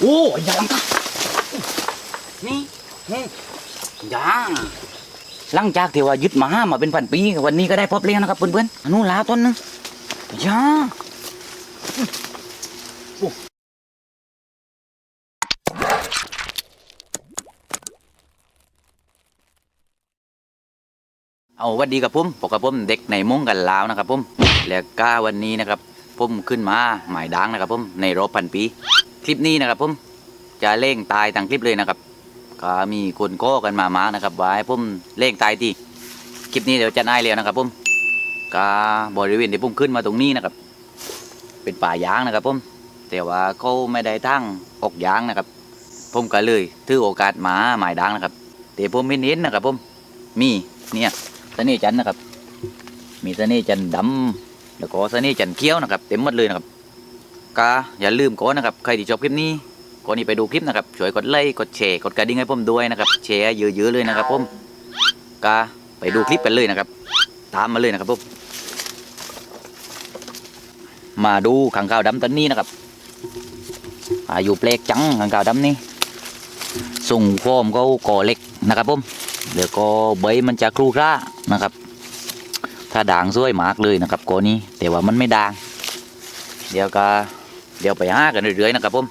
โอ้ยยังนี่ยังหลังจากที่ว่ายึดมามาเป็นพันปีวันนี้ก็ได้พบเลี้ยงนะครับเพื่อนๆอนุลาต้นหนึงยาโอ้เอาวันดีกับผมปกกับผมเด็กในมุ้งกันลาวนะครับผมแล้วก็วันนี้นะครับผมขึ้นมาหมายดังนะครับผมในรอบพันปี คลิปนี้นะครับผมจะเล่งตายทั้งคลิปเลยนะครับ ก็มีคนโก้กันมามานะครับไว้ผมเล่งตายทีคลิปนี้เดี๋ยวจะนายแล้วนะครับผมก็บริเวณที่ผมขึ้นมาตรงนี้นะครับ เป็นป่ายางนะครับผมแต่ว่าเขาไม่ได้ทั้งออกยางนะครับ ผมก็เลยถือโอกาสมาหมายดังนะครับแต่ผมไม่เน้นนะครับผมมีเนี่ยเน่จันนะครับ มีเน่จันทร์ดำแล้วก็เน่จันเขี้ยวนะครับ เต็มหมดเลยนะครับ ก็อย่าลืมก่อนนะครับ ใครที่ชอบคลิปนี้ก่อนนี้ไปดูคลิปนะครับ ช่วยกดไลค์ กดแชร์ กดกระดิ่งให้ผมด้วยนะครับ แชร์เยอะๆเลยนะครับผมก็ไปดูคลิปกันเลยนะครับ ตามมาเลยนะครับผมมาดูขังขาวดำต้นนี้นะครับ อายุเปลกจังขังขาวดำนี่ส่งโฟมเขาก่อเล็กนะครับผมเดี๋ยวก็ใบมันจะครูร่านะครับ ถ้าด่างสวยมากเลยนะครับก่อนี้แต่ว่ามันไม่ด่าง เดี๋ยวก็ เดี๋ยวไปหากันเรื่อยๆนะครับผม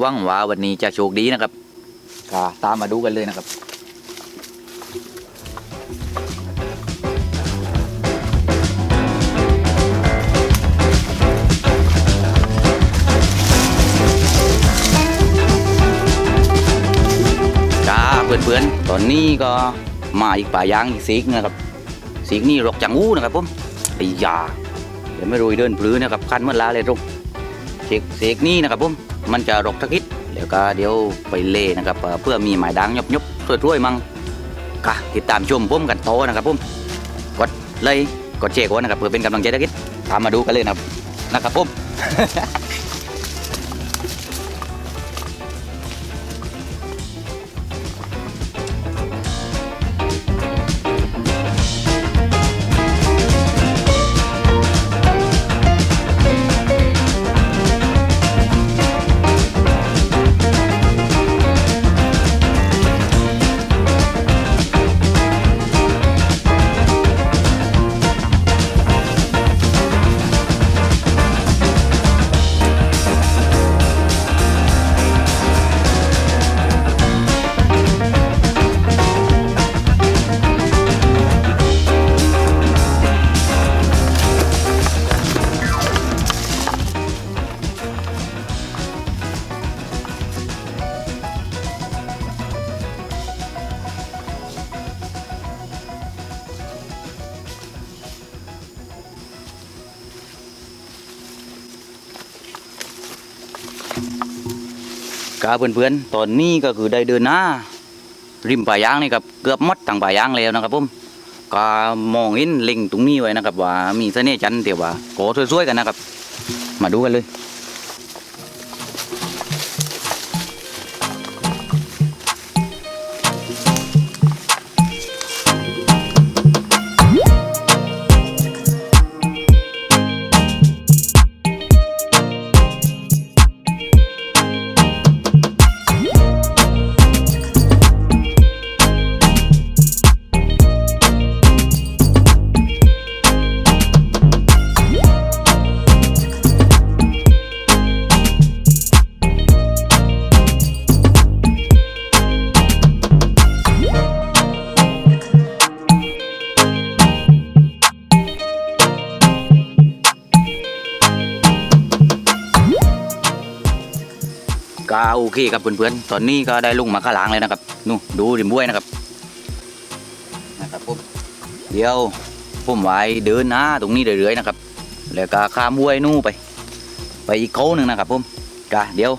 หวังว่าวันนี้จะโชคดีนะครับก็ตามมาดูกันเลยนะครับจ้าเพื่อนๆตอนนี้ก็มาอีกป่ายางอีกสีกนะครับสีกนี่รกจังอู้นะครับผมไอ้ยาเดี๋ยวไม่รู้เดินปลื้อนะครับคันเมื่อลาเลยรก เสกเสกนี่นะครับผมมันจะรกทักิดเดี๋ยวก็เดี๋ยวไปเล่นะครับเพื่อมีหมายดังยบยบๆช่วยๆมั่งกะติดตามชมผมกันโตนะครับผมกดเลยกดแชร์ก่อนนะครับเพื่อเป็นกำลังใจทักิดตามมาดูกันเลยนะครับนะครับผม ครับเพื่อนๆ ตอนนี้ก็คือได้เดินหน้า ริมป่ายางนี่ครับเกือบมดต่างป่ายางแล้วนะครับผมก็มองเห็นเล็งตรงนี้ไว้นะครับ ว่ามีเสน่ห์จันเดี๋ยวว่าโกสวยๆกันนะครับ มาดูกันเลย โอเคครับเพื่อนๆ ตอนนี้ก็ได้ลุงมาข้างหลังเลยนะครับนู่นดูริมบ้วยนะครับนะครับผมเดี๋ยวผมไว้เดินหน้าตรงนี้เรื่อยๆนะครับ แล้วก็ข้ามบ้วยนู่นไป ไปอีกเขาหนึ่งนะครับผมก็เดี๋ยว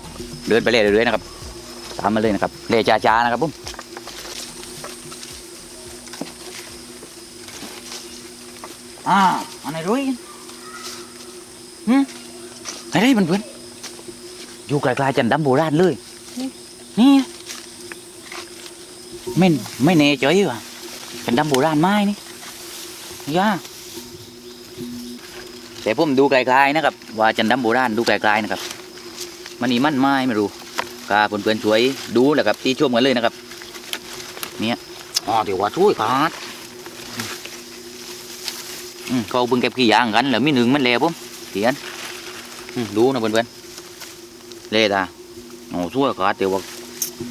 เดินไปเรื่อยๆนะครับ ตามมาเลยนะครับเล่จ้าๆนะครับผมอ่าอันไหนรู้อีกหืมไหนได้เพื่อนๆ อยู่ไกลๆจันดำโบราณเลย นี่ไม่ไม่แน่ใจว่ะจันดำโบราณไม้นี่ย่าแต่ผมดูไกลๆนะครับ ว่าจันดำโบราณดูไกลๆนะครับ มันนี่มันไม้ไม่รู้ก็ก็เพื่อนๆช่วยดูแหละครับตีชมกันเลยนะครับ เนี่ยอ๋อเดี๋ยวว่าช่วยครับอืมเขาเพิ่งเก็บกี่อย่างกันแล้วมีหนึ่งมันแล้วผมเตียนอืมดูนะเพื่อนๆ เล่ตาโอ้ช่วยครับเดี๋ยวว่า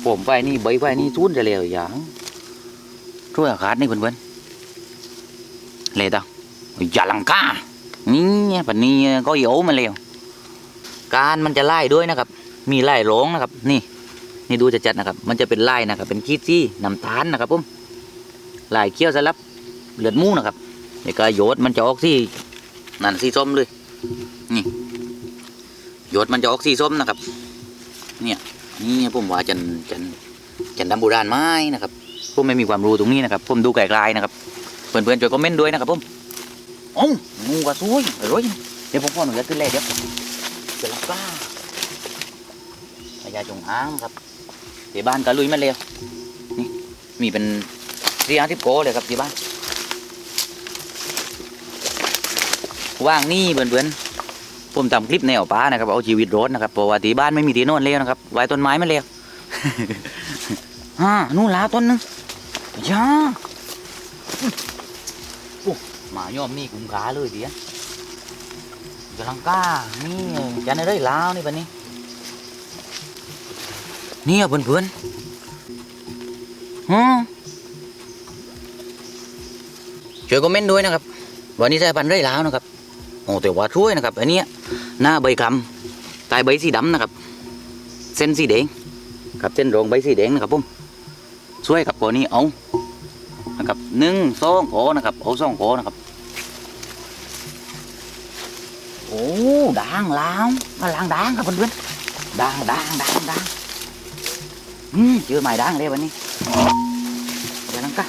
ผมไปนี่ใบไปนี่ชุนจะแล้วอย่างช่วยครับนี่เพื่อนๆเล่ตาอย่าลังกานี่ปันนี้ก็โยมันแล้วการมันจะไล่ด้วยนะครับ มีไล่ร้องนะครับ นี่ นี่ดูจะจัดนะครับ มันจะเป็นไล่นะครับ เป็นขี้ซี่น้ำตาลนะครับผมไล่เคี้ยวสลับเลือดมูนะครับในกายวก็โยดมันจะออกที่นั่นสีส้มเลย โยดมันจะออกสีส้มนะครับ เนี่ยนี่ผมว่าจันจันจันดำโบราณไม้นะครับผมไม่มีความรู้ตรงนี้นะครับผมดูไกลๆนะครับเพื่อนๆช่วยคอมเมนต์ด้วยนะครับผมโอ้างูกระซวยอร่อยเดี๋ยวผมขอหนูจะขึ้นเลยเดี๋ยวจะรับกล้าพญาจงอางครับที่บ้านก็ลุยมาแล้วนี่มีเป็นสี่ห้าสิบโกเลยครับที่บ้านว่างนี่เพื่อนๆ ผมทำคลิปแนวป้านะครับเอาชีวิตรอดนะครับเพราะว่าที่บ้านไม่มีที่นอนแล้วนะครับไว้ต้นไม้มาแล้วฮ่านู่นลาต้นนึงย่าโอ้หมาย่อมนี่คุ้มค่าเลยเดียวกำลังกล้านี่จะได้ลาวนี่ปะนี้เนี่ยเพื่อนๆฮะช่วยคอมเมนต์ด้วยนะครับ วันนี้ใส่พันไรแล้วนะครับโอ้แต่ว่าช่วยนะครับอันนี้ หน้าใบคำใต้ใบสีดำนะครับ เส้นสีแดงครับเส้นรองใบสีแดงนะครับผมช่วยครับตัวนี้เอานะครับหนึ่งสองโอนะครับเอาสองโอนะครับ โอ้ด่างล้าวมาล้างด่างครับเพื่อนๆด่างด่างด่างด่างอืมเจอไม้ด่างเลยวันนี้เดี๋ยวนังกะ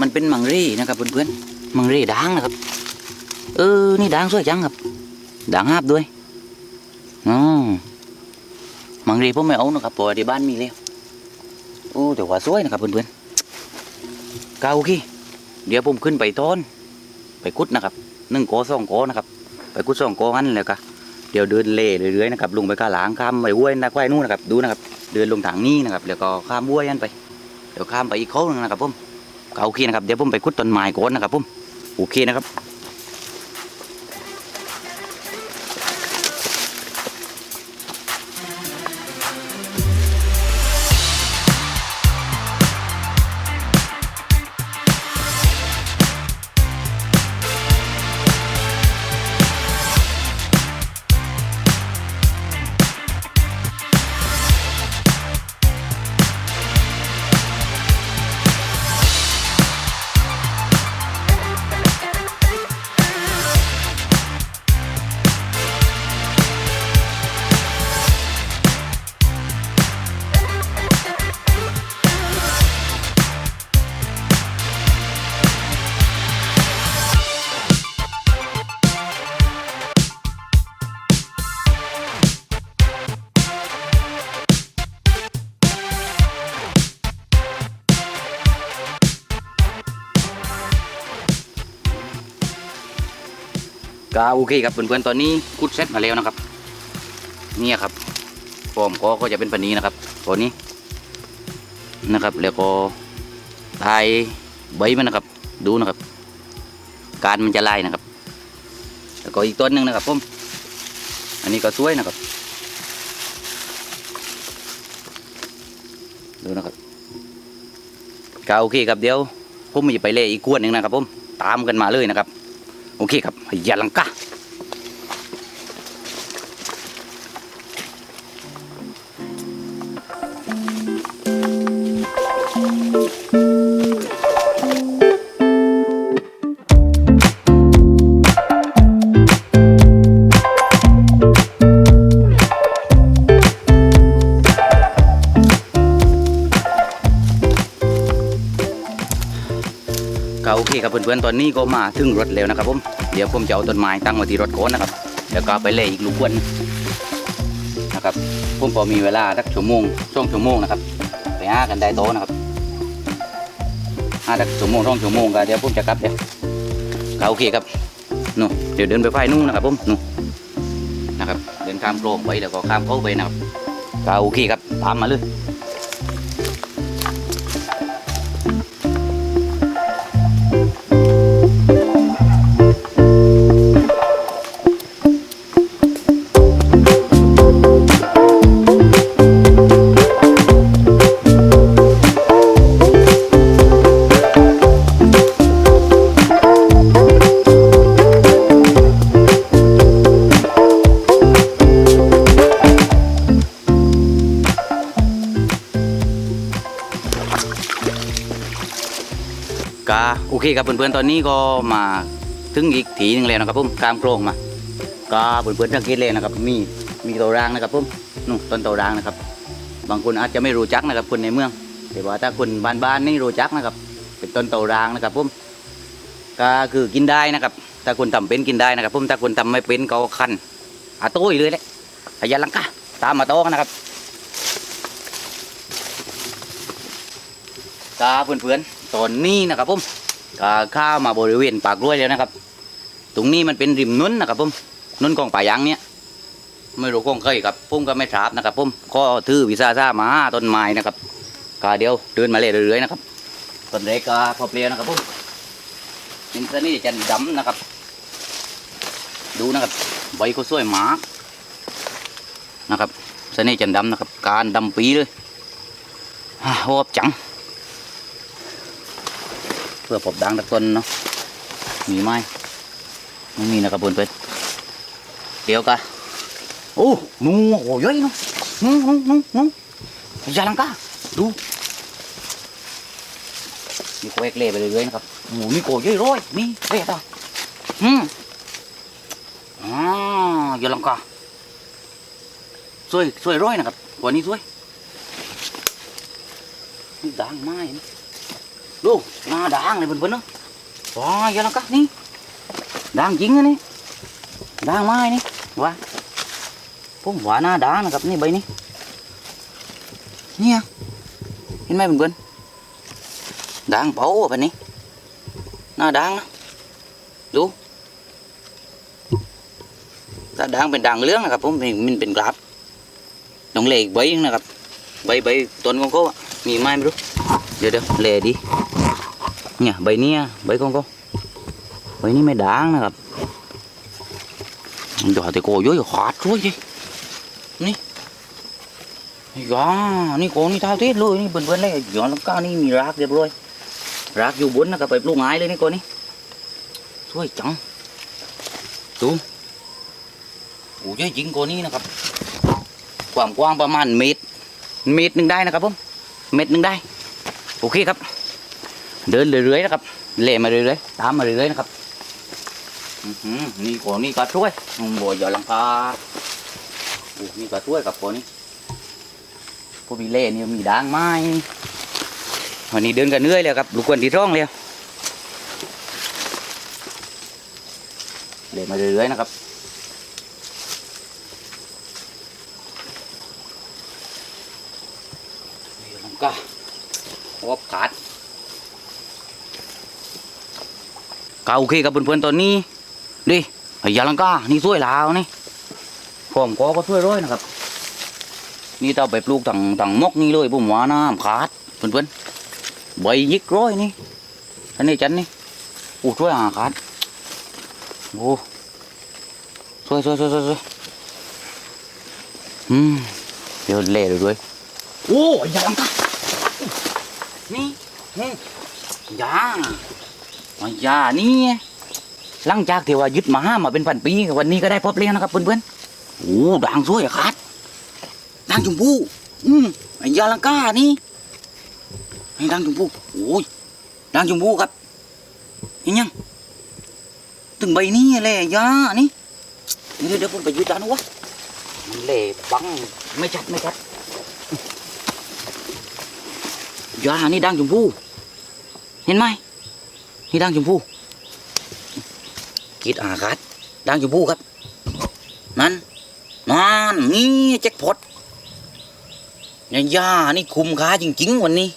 มันเป็นมังเร่นะครับเพื่อนๆมังเร่ด่างนะครับ เออนี่ด่างสวยจังครับ ด่างหาบด้วยอ๋อมังเร่ผมไม่เอานะครับเพราะว่าที่บ้านมีแล้วโอ้แต่ว่าสวยนะครับเพื่อนๆเกาโอเคเดี๋ยวผมขึ้นไปต้น ไปคุดนะครับหนึ่งโกสองโกนะครับ ไปคุดสองโกงั้นเลยกะเดี๋ยวเดินเล่เรื่อยๆนะครับลงไปกาหลางข้ามไปห้วยนะควายนู่นนะครับดูนะครับ เดินลงทางนี้นะครับแล้วก็ข้ามบัวยันไปเดี๋ยวข้ามไปอีกโค้งหนึงนะครับผมก็โอเคนะครับเดี๋ยวผมไปคุดต้นไม้ก่อนนะครับผมโอเคนะครับ ก็โอเคครับเพื่อนๆตอนนี้คุดเซตมาแล้วนะครับ เนี่ยครับฟอมก็ก็จะเป็นปนนี้นะครับตัวนี้นะครับแล้วก็ทายใบมันนะครับ ดูนะครับ การมันจะไล่นะครับ แล้วก็อีกต้นหนึ่งนะครับผมอันนี้ก็สวยนะครับ ดูนะครับก็โอเคครับเดี๋ยวผมจะไปเล่อีกกวนหนึ่งนะครับผมตามกันมาเลยนะครับ โอเคครับยาลังกา เพื่อนๆตอนนี้ก็มาถึงรถแล้วนะครับผมเดี๋ยวผมจะเอาต้นไม้ตั้งไว้ที่รถก่อนนะครับแล้วก็ไปเล่อีกลูกกวนนะครับผมพอมีเวลาสักชั่วโมงช่วงชั่วโมงนะครับไปหากันได้โตนะครับหาสักชั่วโมงช่วงชั่วโมงก็เดี๋ยวผมจะกลับเดี๋ยวก็โอเคครับนู่นเดี๋ยวเดินไปไฟนู่นนะครับผมนู่นนะครับเดินข้ามโลงไปแล้วก็ข้ามเขาไปนะครับก็โอเคครับตามมาเลย โอเคครับเพื่อนๆตอนนี้ก็มาถึงอีกทีหนึงแล้วนะครับผมกลางโปร่งมาก็เพื่อนๆสังเกตเลยนะครับมีมีตัวรางนะครับผมนู่นต้นตัวรางนะครับ บางคนอาจจะไม่รู้จักนะครับคนในเมือง แต่ว่าถ้าคนบ้านๆนี่รู้จักนะครับ เป็นต้นตัวรางนะครับผมก็คือกินได้นะครับถ้าคนทำเป็นกินได้นะครับผมถ้าคนทำไม่เป็นก็คันอาโต้ยเลยแหละอายาลังกาตามมาโต้กันนะครับกาเพื่อนๆตอนนี้นะครับผม กาข้ามาบริเวณปากกล้วยแล้วนะครับ ตรงนี้มันเป็นริมนุ่นนะครับผมนุ่นของป่ายางเนี่ยไม่รู้ของเคยครับผมก็ไม่ทราบนะครับผมก็ถือวิซาซ่ามาต้นไม้นะครับกาเดียวเดินมาเรื่อยๆนะครับต้นเล็กกาพอเปลี่ยนนะครับผมเป็นสนี่จันดำนะครับ ดูนะครับใบก็สวยมากนะครับสนี่จันดำนะครับ การดำปีเลยฮ่าโอบจัง พื่อผมดังตะต้นเนาะมีไหมไม่มีนะครับเพื่อนเดี๋ยวกันโอ้หนูโอ้ยเนาะนูหนูหนูหนูยาลังกาดูมีโคเอกเล่ไปเรื่อยๆนะครับโอ้มีโกเยอะร้อยนี่เว้ยตาอืมอ่ายาลังกาสวยสวยร้อยนะครับว่านี้สวยดังไม้นะ ดูหน้าด่างเลยเพื่อนๆเนาะว้ายยังแล้วกะนี่ด่างจริงนะนี่ด่างไม้นี่ว้าผมว่าหน้าด่างนะครับนี่ใบนี้เนี่ยเห็นไหมเพื่อนๆด่างเผาแบบนี้หน้าด่างนะดูถ้าด่างเป็นด่างเลืองนะครับผมมันเป็นกราบต้องเล็กใบนะครับใบใบต้นของเขาอะมีไเนี่ยใบนี้ใบกองก็ใบนี้ไม่ด่างนะครับเดี๋ยแต่โกเยอะอยู่ขาดด้วยดินี่นี่ก็นี่โกนี่เท่าที่เลยนี่เบิ่งเบิ่ๆเลยย้อนลำก้านี่มีรากเรียบร้อยรากอยู่บนนะครับไปปลูกไม้เลยนี่โกนี่สวยจังดูโอ้ยจริงโกนี่นะครับความกว้างประมาณเมตรเมตรหนึ่งได้นะครับผมเมตรหนึ่งได้ โอเคครับ เดินเรื่อยๆนะครับเล่มาเรื่อยๆตามมาเรื่อยๆนะครับนี่ก่อนนี่ก็ช่วยอืมบ่อย่าลังกานี่ก็ช่วยกับก่อนนี่พวกมีเล่นี่มีด่างไม้วันนี้เดินกันเหนื่อยเลยครับลูกควนที่ร่องเลยเล่มาเรื่อยๆนะครับนี่ลังกาอบขาด ก็โอเคครับเพื่อนๆตอนนี้ดิยาลังกานี่สวยลาวนี่ผมก็ก็ช่วยร้อยนะครับ นี่เต้าไปปลูกต่างต่างมกนี่เลยผมว่าน้ำขาดเพื่อนๆใบยิกร้อยนี่อันนี้จันนี่อู้ช่วยหาขาดโอ้ช่วยช่วยช่วยช่วยช่วยอืมเดี๋ยวเละด้วยโอ้ยยาลังกานี่นี่ยา อ๋อยานี่หลังจากที่ว่ายึดมาห้ามาเป็นพันปีวันนี้ก็ได้พบเลี้ยงนะครับเพื่อนๆโอ้ด่างสวยอะครับด่างชมพูอืมอ้ยาลังกานี่ไอ้ด่างชมพูโอ้ยด่างชมพูครับเห็นยังถึงใบนี้แหละยานี่เดี๋ยวเดี๋ยวผมไปยึดด่านวะมันเละบังไม่ชัดไม่ชัดยานี่ด่างชมพูเห็นไหม นี่ด่างชมพูกีดอาคัดด่างชมพูครับ นั่นนั่นนี่แจ็คพอตเนี่ยย่านี่คุ้มค่าจริง ๆ วันนี้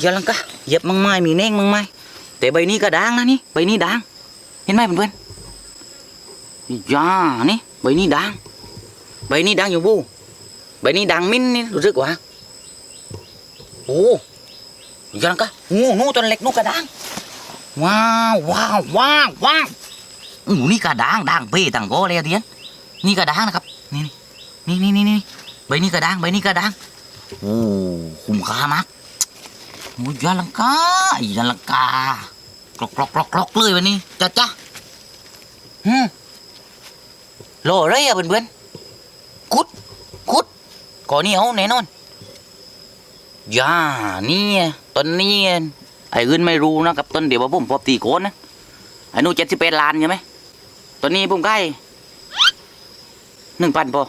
อย่าลังกะเหยียบมังไม้มีเน่งมังไม้แต่ใบนี้ก็ด่างนะนี่ใบนี้ด่าง เห็นไหมเพื่อนๆย่านี่ใบนี้ด่างใบนี้ด่างชมพูใบนี้ดังมิ้นนี่รู้สึกว่าโอ้ ยังกะงูงูตัวเล็กนูกกระดังว้าวว้าวว้าวว้าวอู้นี่กระดังดังเป้ตังโกเลยอะเดียนนี่กระดังนะครับนี่นี่นี่นี่นี่ใบนี้กระดังใบนี้กระดังโอ้คุ้มค่ามากโอ้ยาลังกายาลังกากรอกกรอกกรอกกรอกเลยวันนี้จ้าจ้าฮึมโลอะไรอะเพื่อนๆกุดกุดก่อนนี้เอาแน่นอนย่านี่ ตอนนี้ไอ้อื่นไม่รู้นะครับต้นเดี๋ยวว่าผมพบตีโกนนะไอ้นูเจ็ดสิบแปดล้านใช่ไหมตอนนี้ผมใกล้หนึ่งพันพอ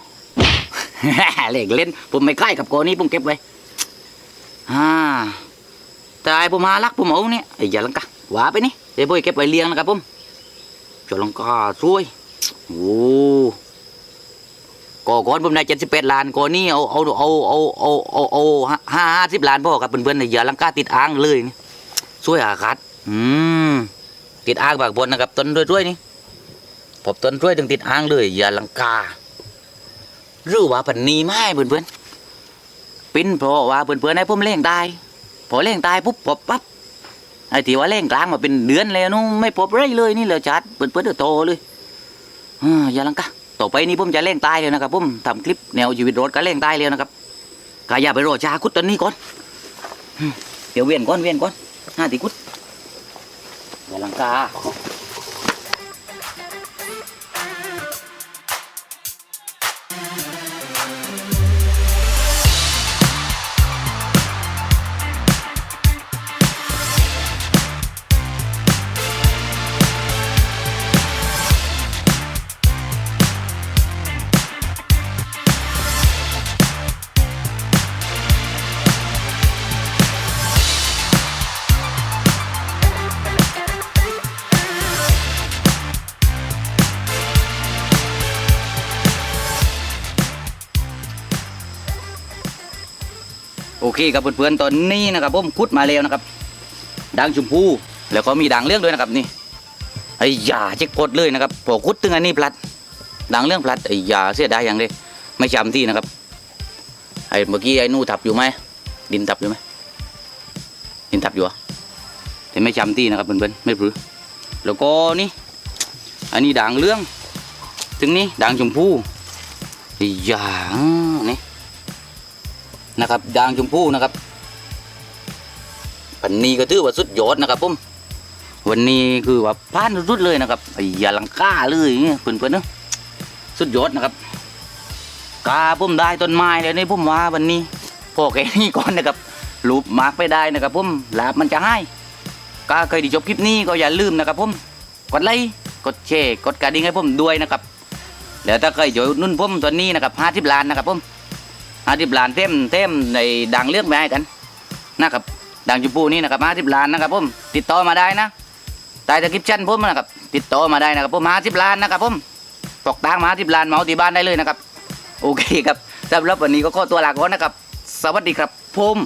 เล่นเล่น ผมไม่ใกล้กับโกนี้ผมเก็บไว้อ่าแต่ไอ้ผมหารักผมเอาเนี่ยไอ้ยาลังกาว่าไปนี่เดี๋ยวผมเก็บไว้เลี้ยงนะครับผมยาลังกาสวยโอ้ ก่อก่อนผมได้เจ็ดสิบแปดล้านก่อนนี้เอาเอาเอาเอาเอาเอาเอาห้าห้าสิบล้านพ่อครับเพื่อนๆในยาลังกาติดอ่างเลยนี่สวยอาคัดอืมติดอ่างบากบนนะครับต้นด้วยๆนี่ผมต้นด้วยถึงติดอ่างเลยยาลังกาหรือว่าปันนีไม่เพื่อนเพื่อนๆเป็นเพราะว่าเพื่อนเพื่อนๆให้ผมเล่งตายพอเล่งตายปุ๊บพบปั๊บไอ้ที่ว่าเล่งกลางมาเป็นเดือนแล้วนู้ไม่พบไรเลยนี่เลยจัดเพื่อนเพื่อนๆโตเลยอ่าย่าลังกะ ต่อไปนี้ผมจะเล่งตายเลยนะครับผมทำคลิปแนวชีวิตรถก็เล่งตายเลยนะครับกาอย่าไปรอชาคุดตอนนี้ก่อนเดี๋ยวเวียนก่อนเวียนก่อนห้าตีคุดอย่าลังกา เคครับเพื่อนๆตอนนี้นะครับผมคุดมาแล้วนะครับด่างชมพูแล้วก็มีด่างเรื่องด้วยนะครับนี่ไอ้ยาเช็คพดเลยนะครับพอคุดถึงอันนี้พลัดด่างเรื่องพลัดไอ้ยาเสียดายอย่างเลยไม่จำที่นะครับไอ้เมื่อกี้ไอ้นู่ทับอยู่ไหมดินทับอยู่ไหมดินทับอยู่เหรอแต่ไม่จำที่นะครับเพื่อนๆไม่ปรือแล้วก็นี่อันนี้ด่างเรื่องถึงนี้ด่างชมพูไอ้ยานี่ นะครับด่างชมพูนะครับปันนี้ก็ถือว่าสุดยอดนะครับผมวันนี้คือว่าพลาดสุดเลยนะครับไอ้ยาลังก้าเลยเนี่ยเพื่อนๆเนะสุดยอดนะครับกาผมได้ต้นไม้แล้วนี่ผมว่าวันนี้พอแค่นี้ก่อนนะครับรูปมาร์กไปได้นะครับผมลาบมันจะให้ก็เคยดีจบคลิปนี้ก็อย่าลืมนะครับผมกดไลค์กดแชร์กดกระดิ่งให้ผมด้วยนะครับแล้วถ้าเคยอยู่นุ่นผมตอนนี้นะครับห้าสิบล้านนะครับผม อาทิบล้านเต็มเต็มในดังเลือกไปให้กันนะครับดังจุปูนี่นะครับอาทิบล้านนะครับผมติดต่อมาได้นะใต้ตะกิบชั่นผมนะครับติดต่อมาได้นะครับผมอาทิบล้านนะครับผมปอกตางมาอาทิบล้านเมาที่บ้านได้เลยนะครับ โอเคครับสำหรับวันนี้ก็ขอตัวลาก่อนนะครับ สวัสดีครับผม